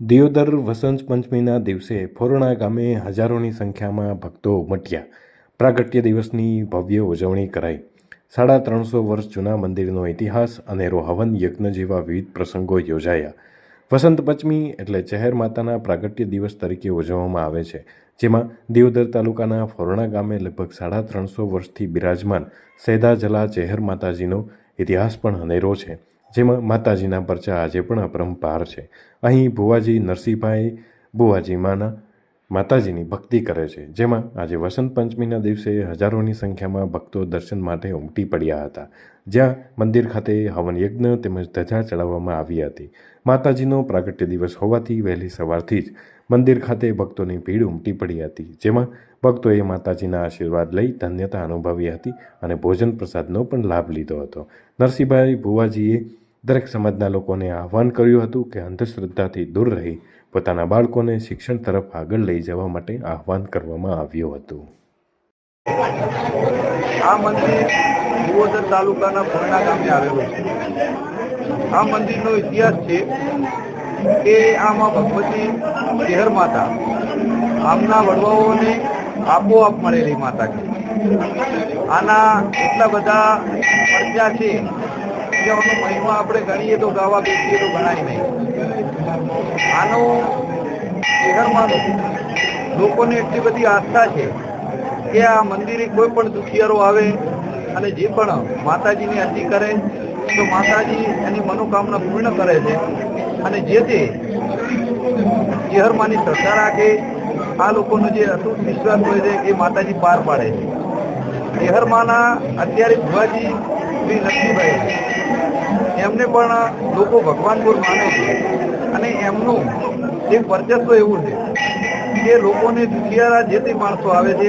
દિયોદર વસંત પંચમીના દિવસે ફોરણા ગામે હજારોની સંખ્યામાં ભક્તો ઉમટ્યા. પ્રાગટ્ય દિવસની ભવ્ય ઉજવણી કરાઈ. સાડા ત્રણસો વર્ષ જૂના મંદિરનો ઇતિહાસ અનેરો હવન યજ્ઞ જેવા વિવિધ પ્રસંગો યોજાયા. વસંત પંચમી એટલે ચહેર માતાના પ્રાગટ્ય દિવસ તરીકે ઉજવવામાં આવે છે, જેમાં દિયોદર તાલુકાના ફોરણા ગામે લગભગ સાડા ત્રણસો વર્ષથી બિરાજમાન સૈદા જલા ચહેર માતાજીનો ઇતિહાસ પણ અનેરો છે. જેમાં માતાજીના પરચા આજે પણ અપરંપાર છે. અહીં ભુવાજી નરસિંહભાઈ ભુવાજી માના માતાજીની ભક્તિ કરે છે. જેમાં આજે વસંત પંચમીના દિવસે હજારોની સંખ્યામાં ભક્તો દર્શન માટે ઉમટી પડ્યા હતા. જ્યાં મંદિર ખાતે હવન યજ્ઞ તેમજ ધજા ચડાવવામાં આવી હતી. માતાજીનો પ્રાગટ્ય દિવસ હોવાથી વહેલી સવારથી જ મંદિર ખાતે ભક્તોની ભીડ ઉમટી પડી હતી. જેમાં ભક્તોએ માતાજીના આશીર્વાદ લઈ ધન્યતા અનુભવી હતી અને ભોજન પ્રસાદનો પણ લાભ લીધો હતો. નરસિંહભાઈ ભુવાજીએ દરેક સમાજના લોકોને આહવાન કર્યું હતું કે અંધશ્રદ્ધાથી દૂર રહી પોતાના બાળકોને શિક્ષણ તરફ આગળ લઈ જવા માટે આહવાન કરવામાં આવ્યું હતું. આ મંદિર ભુવોદર તાલુકાના ભરણા ગામે આવેલું છે. આ મંદિરનો ઇતિહાસ છે કે આમાં ભગવતી માતા, આમના વડવાઓને આપોઆપ મળેલી માતાજી. આના એટલા બધા પડ્યા છે કે આનો મહિમા આપણે ગણીએ તો ગાવા બેસીએ તો ગણાય નહીં. આનો શહેરમાં લોકોને એટલી બધી આસ્થા છે કે આ મંદિરે કોઈ પણ દુખિયારો આવે અને જે પણ માતાજીની અરજી કરે, તો માતાજી એની મનોકામના પૂર્ણ કરે છે. અને જે તે શહેરમાંની શ્રદ્ધા રાખે આ લોકોનો જે અતૂટ વિશ્વાસ હોય છે એ માતાજી પાર પાડે છે. ચેહરમાંના અત્યારે ભુવાજી શ્રી લક્ષ્મીભાઈ એમને પણ લોકો ભગવાન પર માને છે. અને એમનું જે વર્ચસ્વ એવું છે કે લોકોને દુખિયારા જે તે માણસો આવે છે,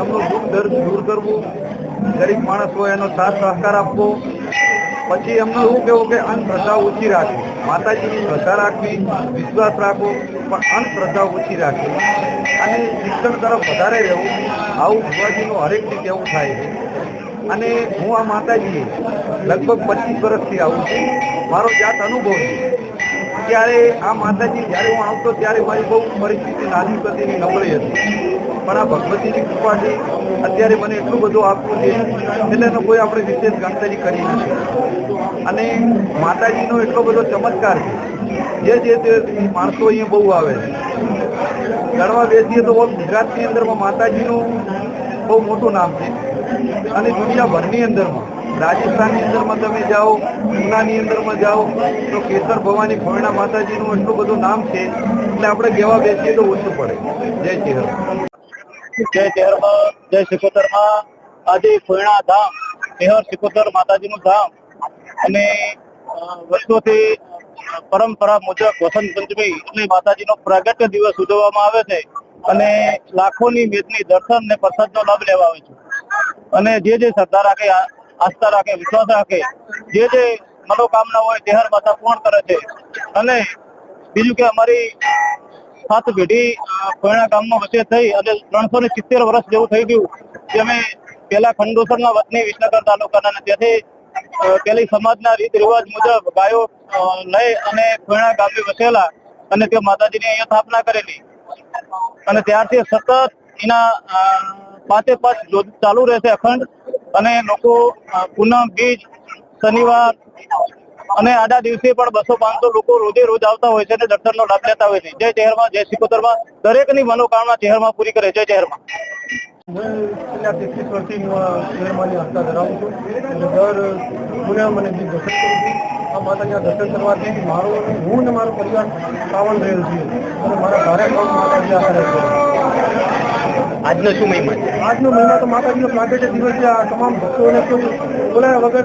એમનું દુઃખ દર્દ દૂર કરવું, ગરીબ માણસ હોય એનો સાથ સહકાર આપવો પછી એમનું એવું કહેવું કે અંધશ્રદ્ધા ઓછી રાખવી માતાજીની શ્રદ્ધા રાખવી, વિશ્વાસ રાખવો, પણ અંધશ્રદ્ધા ઓછી રાખવી અને શિક્ષણ તરફ વધારે રહેવું, આવું ભુવાજીનું હરેક રીતે એવું થાય છે. અને હું આ માતાજીએ લગભગ પચીસ વર્ષથી આવું છું. મારો જાત અનુભવ છે. ત્યારે આ માતાજી જ્યારે હું આવતો ત્યારે મારી બહુ પરિસ્થિતિ નાની પ્રતિની નબળી હતી. પણ આ ભગવતીની કૃપાથી અત્યારે મને એટલું બધું આપવું છે એટલે એનો કોઈ આપણે વિશેષ ગણતરી કરી નથી. અને માતાજીનો એટલો બધો ચમત્કાર છે. જે જે તે માણસો અહીંયા બહુ આવે છે. ગણવા બેસીએ તો ગુજરાતની અંદરમાં માતાજીનું બહુ મોટું નામ છે. અને દુનિયાભરની અંદરમાં, રાજસ્થાનની અંદરમાં તમે જાઓ પૂનાની અંદરમાં જાઓ, તો કેસર ભવાની ખોરણા માતાજીનું એટલું બધું નામ છે. એટલે આપણે કહેવા બેસીએ તો ઓછું પડે. જય ચેહર જય ચેહરમાં જય સિકોતરમાં આજે ફોયણા ધામ, મેહર સિકોતર માતાજીનું ધામ અને વર્ષોથી પરંપરા મુજબ વસંત પંચમી એટલે માતાજીનો પ્રાગટ્ય દિવસ ઉજવવામાં આવે છે અને લાખોની મેદની દર્શન ને પ્રસાદનો લાભ લેવા આવે છે. અને જે જે શ્રદ્ધા રાખે આસ્થા રાખે, વિશ્વાસ રાખે, જે જે મનોકામના હોય તેહર માતા પૂર્ણ કરે છે. અને બીજું કે અમારી સાત પેઢી કોયણા ગામમાં વચ્ચે થઈ અને ત્રણસો ને સિત્તેર વર્ષ જેવું થઈ ગયું. કે અમે પેલા ખંડોસરના વતની વિસનગર તાલુકાના અને ત્યાંથી પેલી સમાજના રીત રિવાજ મુજબ ગાયો લઈ અને કોયણા ગામે વસેલા અને તે માતાજીની અહીંયા સ્થાપના કરેલી. અને ત્યારથી સતત એના પાંચે પાંચ ચાલુ રહેશે અખંડ અને લોકો પૂનમ, બીજ, શનિવાર અને આડા દિવસે પણ બસો પાંચસો લોકો રોજે રોજ આવતા હોય છે અને દર્શનનો લાભ લેતા હોય છે. જય ચહેરમાં જય સિકોતરમાં દરેકની મનોકામના ચહેરમાં પૂરી કરે. જય ચહેરમાં હું છેલ્લા તેત્રીસ વર્ષથી આ શહેરમાંની આસ્થા ધરાવું છું. અને દર પૂનમ અને બીજ દર્શન કરું છું. આ માતાજીના દર્શન કરવાથી મારો હું મારો પરિવાર પાવન રહેલ છે અને મારા ભારે કામ માતાજી આ છે. આજનો શું મહિમા આજનો મહિના તો માતાજીનો પ્રાગટ્ય દિવસ છે આ તમામ ભક્તોને કોઈ બોલાયા વગર